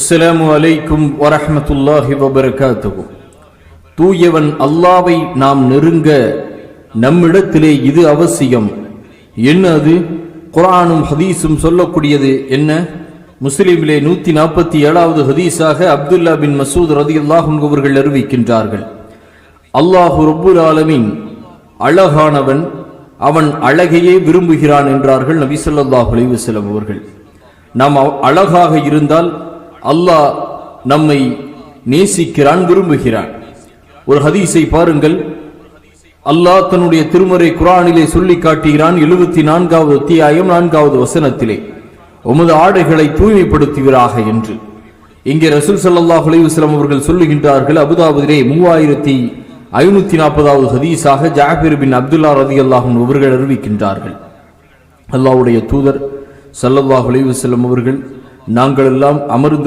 அஸ்லாம் அலைக்கும் வரஹ்மத்துல்லாஹி வபரகாத்துஹு. தூயவன் அல்லாவை நாம் நெருங்க நம்மிடத்திலே இது அவசியம். என்ன அது குரானும் ஹதீஸும் சொல்லக்கூடியது என்ன? முஸ்லீமிலே நூத்தி நாற்பத்தி ஏழாவது ஹதீஸாக அப்துல்லா பின் மசூத் ரதியுல்லாஹ் அவர்கள் அறிவிக்கின்றார்கள். அல்லாஹு ரபுல் ஆலமின் அழகானவன் அவன் அழகையே விரும்புகிறான் என்றார்கள் நபி ஸல்லல்லாஹு அவர்கள். நாம் அவ- அழகாக இருந்தால் அல்லாஹ் நம்மை நேசிக்கிறான் விரும்புகிறான். ஒரு ஹதீஸை பாருங்கள். அல்லாஹ் தன்னுடைய திருமறை குரானிலே சொல்லி காட்டுகிறான் எழுபத்தி நான்காவது அத்தியாயம் நான்காவது வசனத்திலே. உமது ஆடைகளை தூய்மைப்படுத்துவீராக என்று. இங்கே ரசூல் சல்லாஹ் அலைஹி அவர்கள் சொல்லுகின்றார்கள் அபுதாபுதிலே மூவாயிரத்தி ஐநூத்தி நாற்பதாவது ஹதீஸாக ஜாபிர் பின் அப்துல்லா அல்லாஹும் அவர்கள் அறிவிக்கின்றார்கள். அல்லாவுடைய தூதர் சல்லல்லாஹ் அலைஹி அவர்கள் நாங்கள் எல்லாம் அமர்ந்திரு